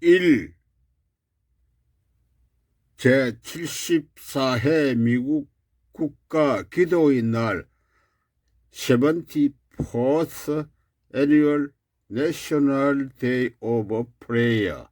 1. 제74회 미국 국가 기도의 날 74th Annual National Day of Prayer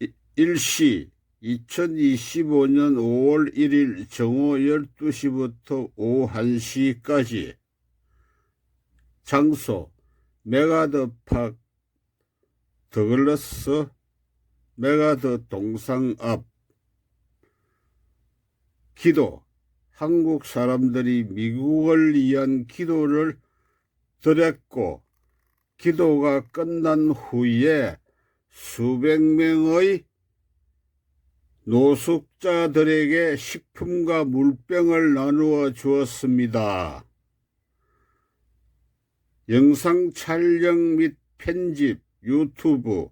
이- 일시 2025년 5월 1일 정오 12시부터 오후 1시까지 장소 메가더 팍 더글러스 메가더 동상 앞. 기도. 한국 사람들이 미국을 위한 기도를 드렸고 기도가 끝난 후에 수백 명의 노숙자들에게 식품과 물병을 나누어 주었습니다. 영상 촬영 및 편집 유튜브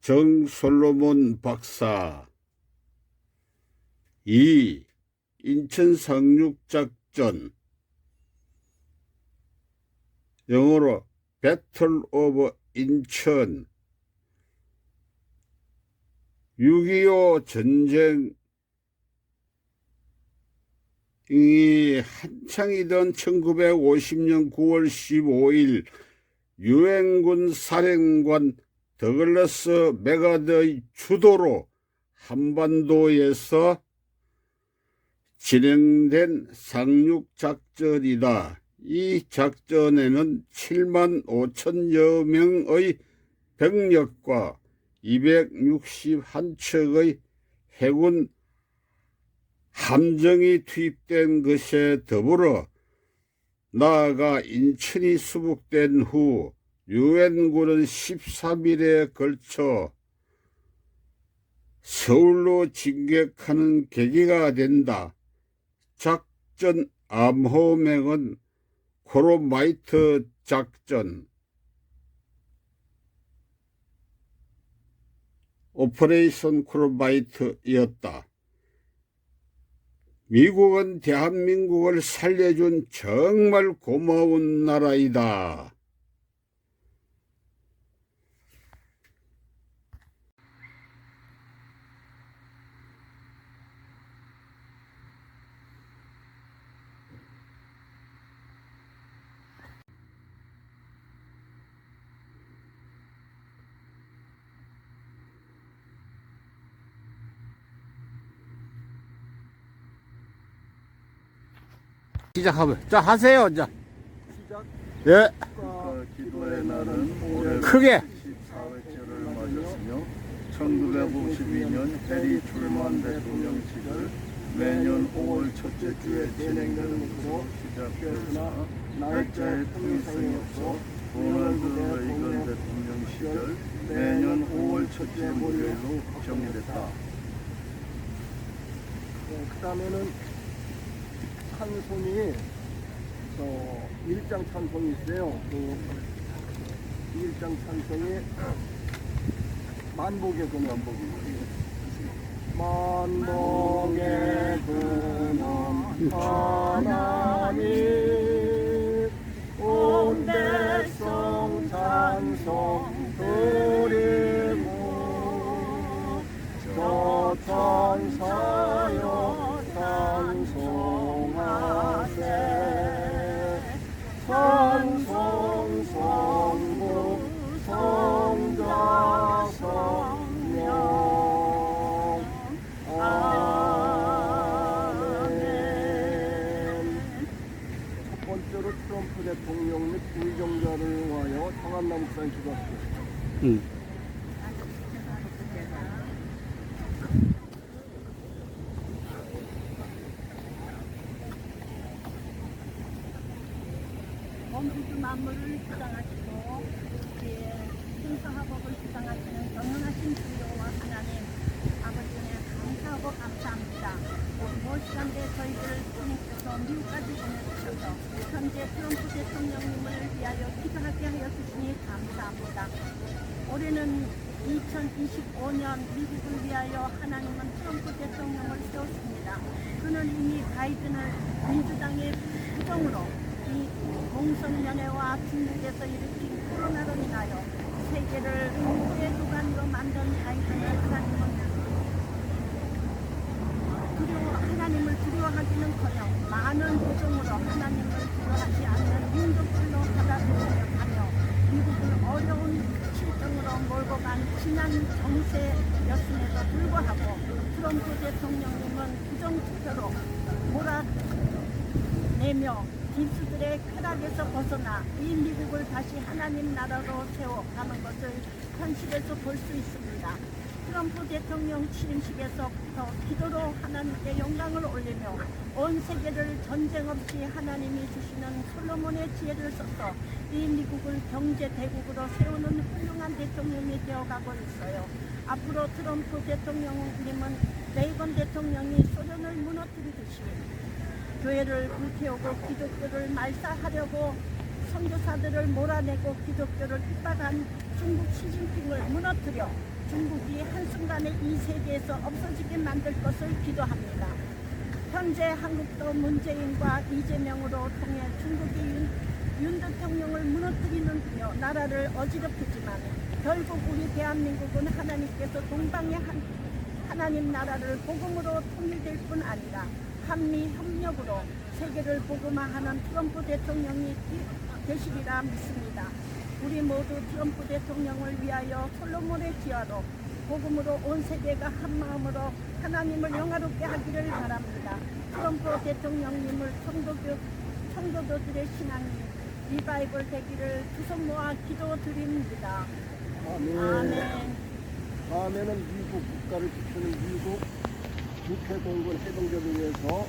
정솔로몬 박사. 2. 인천 상륙작전. 영어로 배틀 오브 인천 6.25 전쟁이 한창이던 1950년 9월 15일 유엔군 사령관 더글러스 메가더의 주도로 한반도에서 진행된 상륙작전이다. 이 작전에는 7만 5천여 명의 병력과 261척의 해군 함정이 투입된 것에 더불어 나아가 인천이 수복된 후 유엔군은 13일에 걸쳐 서울로 진격하는 계기가 된다. 작전 암호명은 코로마이트 작전 오퍼레이션 코로마이트였다. 미국은 대한민국을 살려준 정말 고마운 나라이다. 시작하면. 자 하세요 이제. 예. 국가 기도의 날은 올해 크게. 14회째를 맞았으며 1952년 해리 출만 대통령직을 매년 5월 첫째 주에 진행되는 것으로 시작되었으나 날짜의 통일성이 없어 로널드 레이건 대통령 시절 매년 5월 첫째 목요일로 정해됐다. 그 다음에는 찬송이 저 일장 찬송이 있어요. 그 일장 찬송이 만복의 근원 만복의 근원 하나님 온 백성 찬송 드리고 저 천사 현재 저희들을 통해서 미국까지 보내주셔서 현재 트럼프 대통령님을 위하여 기도하게 하여 주시니 감사합니다. 올해는 2025년 미국을 위하여 하나님은 트럼프 대통령을 세웠습니다. 그는 이미 바이든을 민주당의 부정으로 이 공성연애와 중국에서 일으킨 코로나로 인하여 세계를 공포의 구간으로 만든 바이든을 하나님은 을 두려워하기는 커녕 많은 고정으로 하나님을 두려워하지 않는 민족들로 받아들여져 가며 미국을 어려운 실정으로 몰고 간 지난 정세였음에도 불구하고 트럼프 대통령님은 부정투표로 몰아내며 딥스들의 쾌락에서 벗어나 이 미국을 다시 하나님 나라로 세워가는 것을 현실에서 볼 수 있습니다. 트럼프 대통령 취임식에서부터 기도로 하나님께 영광을 올리며 온 세계를 전쟁 없이 하나님이 주시는 솔로몬의 지혜를 써서 이 미국을 경제 대국으로 세우는 훌륭한 대통령이 되어가고 있어요. 앞으로 트럼프 대통령님은 레이건 대통령이 소련을 무너뜨리듯이 교회를 불태우고 기독교를 말살하려고 선교사들을 몰아내고 기독교를 핍박한 중국 시진핑을 무너뜨려 중국이 한순간에 이 세계에서 없어지게 만들 것을 기도합니다. 현재 한국도 문재인과 이재명으로 통해 중국이 윤, 윤 대통령을 무너뜨리는며 나라를 어지럽히지만 결국 우리 대한민국은 하나님께서 동방의 한, 하나님 나라를 복음으로 통일될 뿐 아니라 한미 협력으로 세계를 복음화하는 트럼프 대통령이 되- 되시리라 믿습니다. 우리 모두 트럼프 대통령을 위하여 솔로몬의 지하로 복음으로 온 세계가 한 마음으로 하나님을 영화롭게 하기를 바랍니다. 트럼프 대통령님을 청도교, 청도교들의 신앙이 리바이벌 되기를 두 손 모아 기도드립니다. 아멘. 아멘. 다음에는 미국 국가를 지키는 미국 육해공군 해병대를 위해서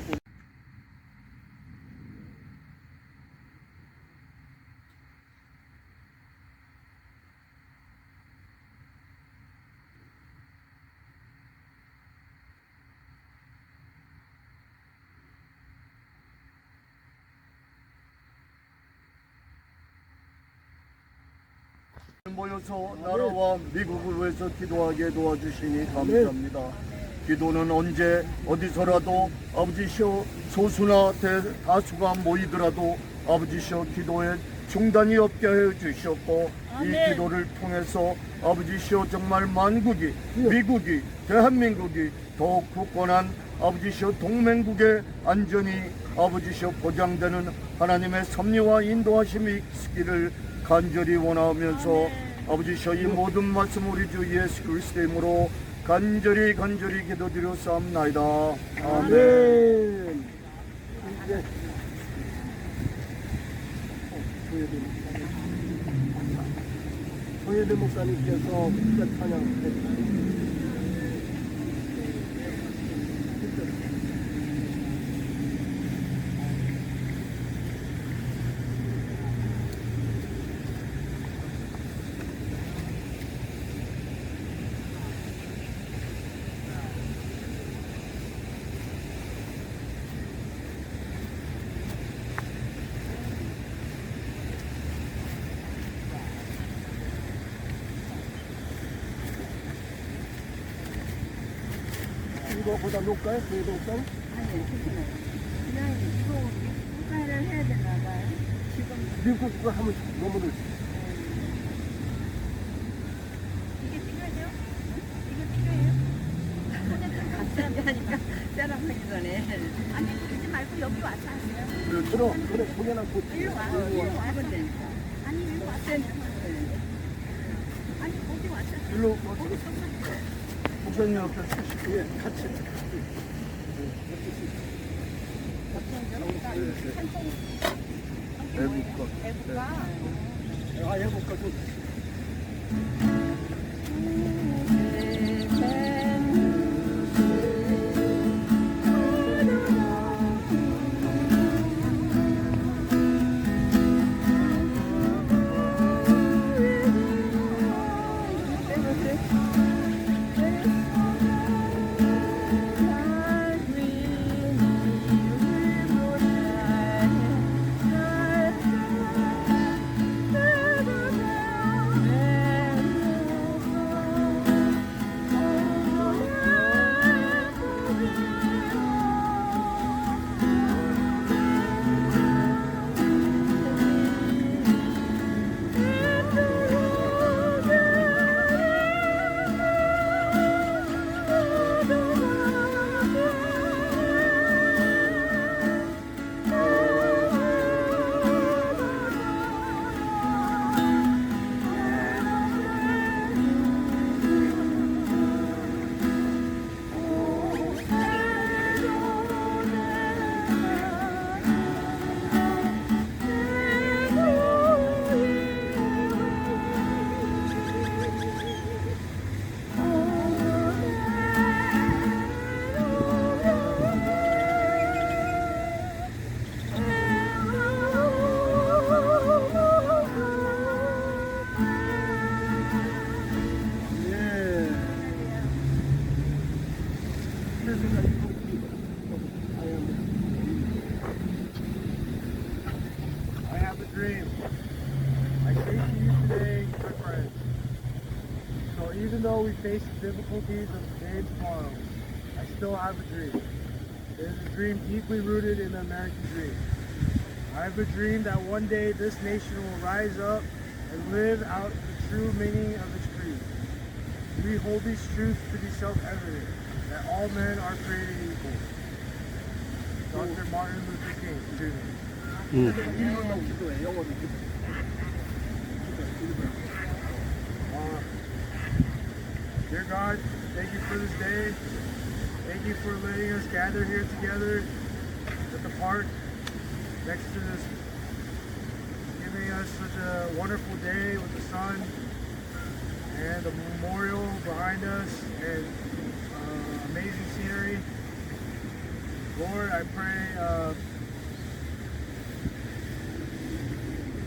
모여서 나라와 미국을 위해서 기도하게 도와주시니 감사합니다. 기도는 언제 어디서라도 아버지시여 소수나 대다수가 모이더라도 아버지시여 기도에 중단이 없게 해 주셨고 이. 기도를 통해서 아버지시여 정말 만국이 미국이 대한민국이 더욱 굳건한 아버지시여 동맹국의 안전이 아버지시여 보장되는 하나님의 섭리와 인도하심이 있기를 간절히 원하면서 아버지시여 이 모든 말씀 우리 주 예수 그리스도의 이름으로 간절히 간절히 기도드렸사옵나이다. 아멘. 아멘. 이제 어, 목사님. 목사님께서 찬양 해주세요. 이거 보다 놓을까요? 조혜대 목사님? 아니, 그냥 이거 국가를 해야 되나 봐요. 지금 미국 국가 하면 너무 늦 이게 필요해요? 이게 필요해요? 같이 하니까 사람하기 전에 아니, 그러지 말고 여기 와서 하세요. 들어 그래 공연하고 일로 와. 일로 와. 아니, 일로 와서 하세요. 아니, 거기 와서. 일로 옆에 서시고 예, 같이. 애국가 애국가 아 해볼까? 좀 though we face the difficulties of today and tomorrow, I still have a dream. It is a dream deeply rooted in the American dream. I have a dream that one day this nation will rise up and live out the true meaning of its creed. We hold these truths to be self-evident, that all men are created equal. Dr. Martin Luther King, Jr. 일 hmm. mm. God, thank you for this day. Thank you for letting us gather here together at the park next to this, giving us such a wonderful day with the sun and the memorial behind us and uh, amazing scenery. Lord, I pray uh,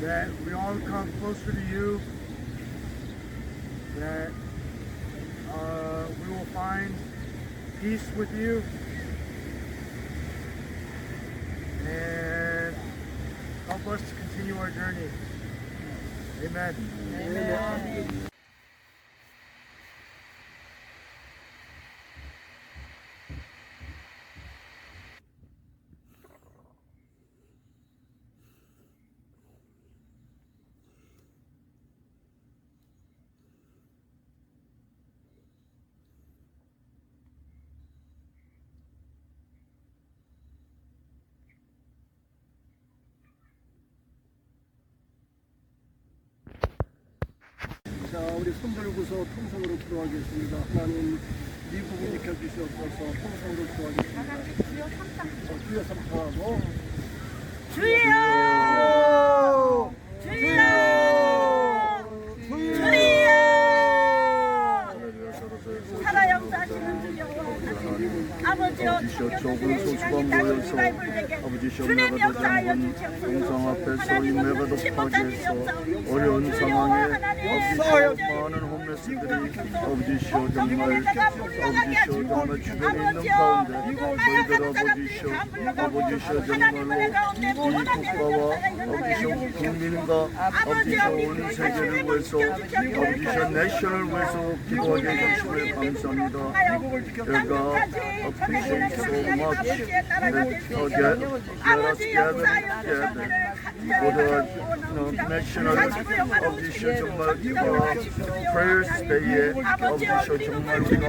that we all come closer to you that uh, we will find peace with you and help us to continue our journey. Amen. 자, 우리 손 들고서 통성으로 기도하겠습니다. 하나님, 미국을 지켜주시옵소서 통성으로 기도하겠습니다. 어, 주여 삼창하고 주여! 주여! 주여! 살아 역사하시는 주여 역사하여 영상 앞에서 주시옵소서 인내가 하나님은 치 못한 일이 높아져서 없사옵니다 어려운 상황에 하나님 많은 홈레스들이 아버지시여 정말 아버지시여 정말 주변에 있는 가운데 저희들 아버지시여 아버지시여 정말로 이 국가와 아버지시여 국민과 아버지시여 온 세계를 위해서 아버지시여 내셔널 위해서 기도하게 해주시면 감사합니다 내가 appreciate so much that get, let us gather together for the you know, national 아버지시여 정말 어, prayers day에 아버지시여 정말 우리가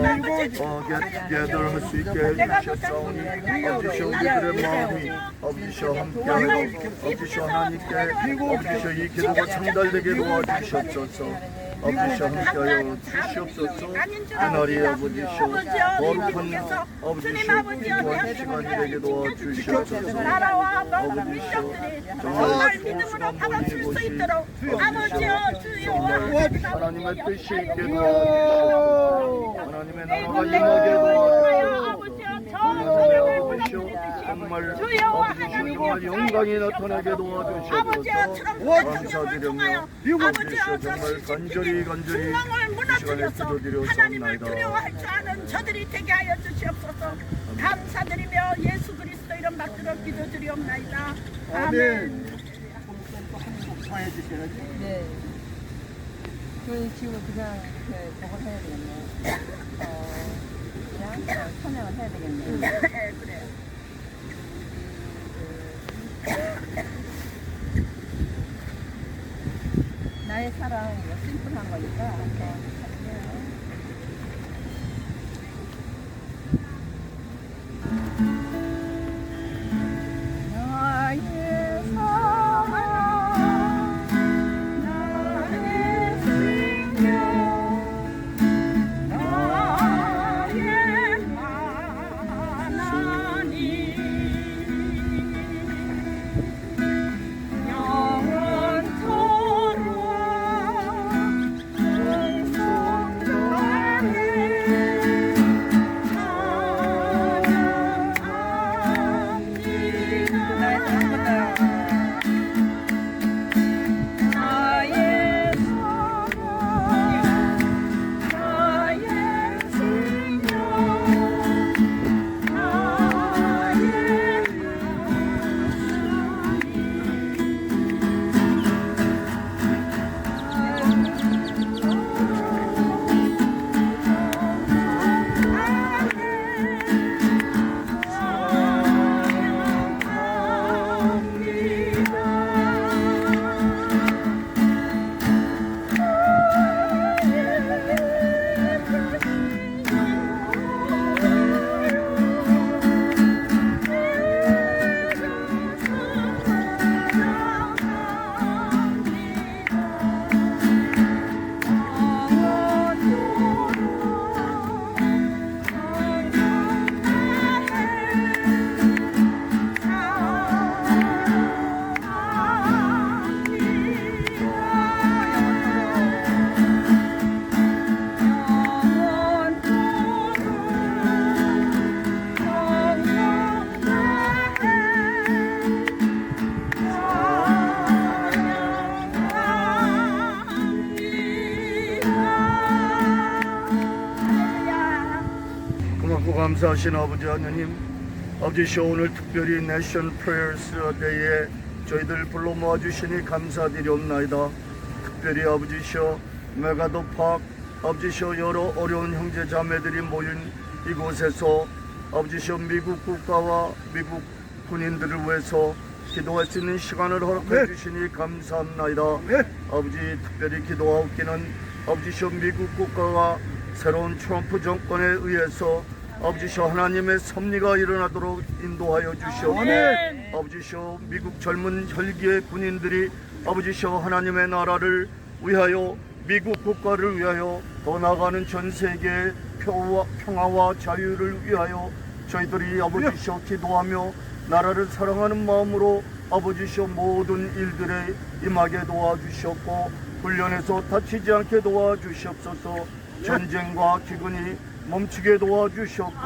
어, get together 할수 있게 해주셨사오니 아버지시여 우리들의 마음 주시옵소서. 하나님 아버지시여 거룩한 아버지시여 기도한 시간이 되게 도와 주시옵소서. 나라와 모든 민족들이 정말 믿음으로 받아줄 수 있도록 아버지여 주여와 하나님의 뜻이 있게 도와 주시옵소서 하나님의 나라가 임하게 도와주시옵소서 하나님 아버지시여 정말 정말 영광이 나타나게 도와주시옵소서. 감사드리며 아버지시여 정말 간절히 간절히 중앙을 이 시간에 무너뜨려서 하나님을 기도드렸사옵나이다. 두려워할 줄 아는 저들이 되게 하여 주시옵소서. 감사드리며 예수 그리스도 이름 받들어 기도드리옵나이다. 아멘. 네. 저희 지금 그냥 그 저걸 해야 되겠네. 어, 그냥 어, 선행을 해야 되겠네. 네, 그래요 나의 사랑 이거 심플한 거니까. 감사하신 아버지 하나님 아버지시여 오늘 특별히 내션 프레어스 데이에 저희들 불러 모아주시니 감사드리옵나이다. 특별히 아버지시여 메가도 팍 아버지시여 여러 어려운 형제 자매들이 모인 이곳에서 아버지시여 미국 국가와 미국 군인들을 위해서 기도할 수 있는 시간을 허락해 주시니 감사합나이다. 아버지 특별히 기도하옵기는 아버지시여 미국 국가가 새로운 트럼프 정권에 의해서 아버지시여 하나님의 섭리가 일어나도록 인도하여 주시옵소서 아버지시여 미국 젊은 혈기의 군인들이 아버지시여 하나님의 나라를 위하여 미국 국가를 위하여 더 나아가는 전 세계의 평화와, 자유를 위하여 저희들이 아버지시여 기도하며 나라를 사랑하는 마음으로 아버지시여 모든 일들에 임하게 도와주시옵고 훈련에서 다치지 않게 도와주시옵소서. 전쟁과 기근이 멈추게 도와주시옵고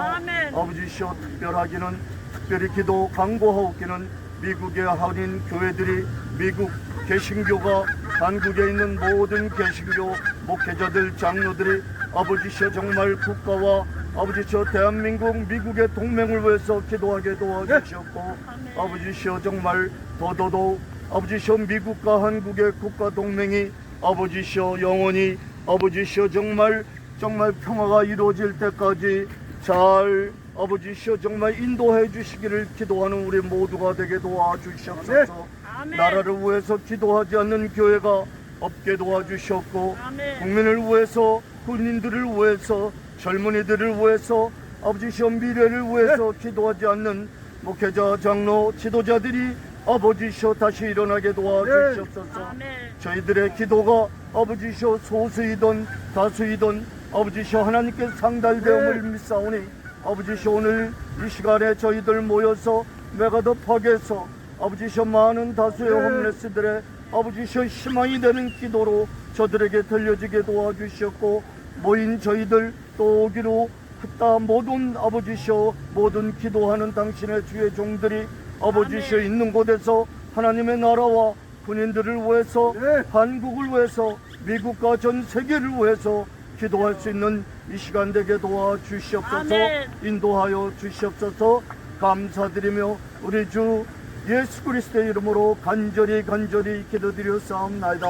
아버지시여 특별하기는 특별히 기도 강구하옵기는 미국의 한인 교회들이 미국 개신교가 한국에 있는 모든 개신교 목회자들 장로들이 아버지시여 정말 국가와 아버지시여 대한민국 미국의 동맹을 위해서 기도하게 도와주시옵고 아버지시여 정말 더더더욱 아버지시여 미국과 한국의 국가 동맹이 아버지시여 영원히 아버지시여 정말 정말 평화가 이루어질 때까지 잘 아버지시여 정말 인도해 주시기를 기도하는 우리 모두가 되게 도와주시옵소서. 나라를 위해서 기도하지 않는 교회가 없게 도와주시옵고 국민을 위해서 군인들을 위해서 젊은이들을 위해서 아버지시여 미래를 위해서 기도하지 않는 목회자 장로 지도자들이 아버지시여 다시 일어나게 도와주시옵소서. 저희들의 기도가 아버지시여 소수이든 다수이든 아버지시여 하나님께 상달되음을 믿사오니 아버지시여 오늘 이 시간에 저희들 모여서 메가더팍에서 아버지시여 많은 다수의 홈레스들의 아버지시여 희망이 되는 기도로 저들에게 들려지게 도와주시었고 모인 저희들 또 오기로 했다 모든 아버지시여 모든 기도하는 당신의 주의 종들이 아버지시여 있는 곳에서 하나님의 나라와 군인들을 위해서 한국을 위해서 미국과 전 세계를 위해서 기도할 수 있는 이 시간 되게 도와주시옵소서 인도하여 주시옵소서 감사드리며 우리 주 예수 그리스도의 이름으로 간절히 간절히 기도드려 싸움나이다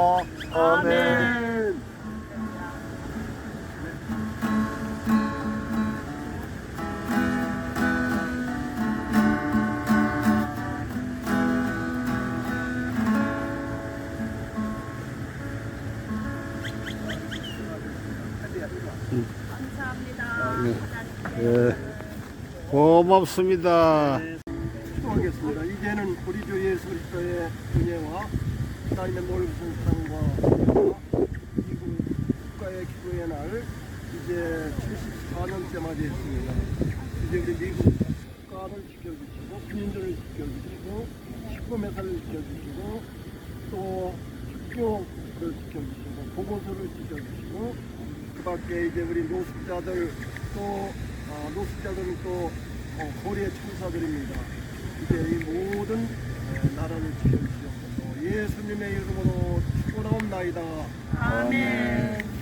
아멘. 예. 고맙습니다. 기도하겠습니다. 이제는 우리 주 예수 그리스도의 은혜와 하나님의 놀라운 사랑과 미국 국가의 기도의 날 이제 74년째 맞이했습니다. 이제 우리 미국 국가를 지켜주시고 군인들을 지켜주시고 식품회사를 지켜주시고 또 학교를 지켜주시고 보건소를 지켜주시고 그 밖에 이제 우리 노숙자들 또 아, 노숙자들은 또 어, 고리의 천사들입니다. 이제 이 모든 어, 나라를 지켜주시옵소서 예수님의 이름으로 축원하옵나이다. 아멘.